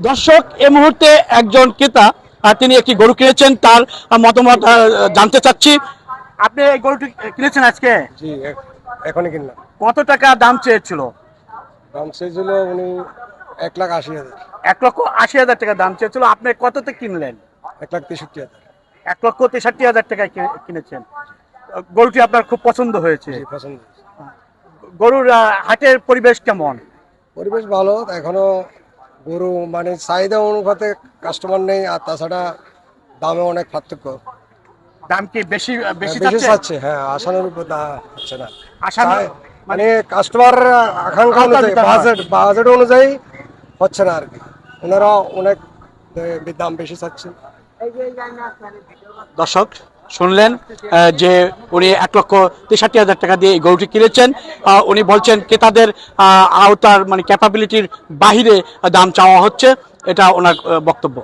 দর্শক এ মুহূর্তে একজন ক্রেতা তিনি একটি গরু কিনেছেন তার মতামত জানতে চাচ্ছি। আপনি এই গরুটি কিনেছেন আজকে? জি এখনই কিনলাম। কত টাকা দাম চেয়েছিল? দাম চেয়েছিল উনি এক লাখ আশি হাজার। এক লক্ষ আশি হাজার টাকা দাম চেয়েছিল। আপনি কততে কিনলেন? এক লাখ তেষট্টি হাজার। এক লক্ষ তেষট্টি হাজার টাকায় কিনে- কিনেছেন। গরুটি আপনার খুব পছন্দ হয়েছে। পছন্দ গরুর হাটের পরিবেশ কেমন? পরিবেশ ভালো এখনও গরু মানে চাহিদা অনুপাতে কাস্টমার নেই আর তাছাড়া দামে অনেক পার্থক্য। দাম কি বেশি বেশি হ্যাঁ, বেশি চাচ্ছে? হ্যাঁ আসানোর উপর হচ্ছে না। মানে কাস্টমার আকাঙ্ক্ষা অনুযায়ী বাজেট বাজেট অনুযায়ী হচ্ছে না আর কি। ওনারা অনেক দাম বেশি চাচ্ছে। দর্শক শুনলেন যে উনি এক লক্ষ তেষট্টি হাজার টাকা দিয়ে এই গরুটি কিনেছেন। উনি বলছেন ক্রেতাদের আওতার মানে ক্যাপাবিলিটির বাহিরে দাম চাওয়া হচ্ছে। এটা ওনার বক্তব্য।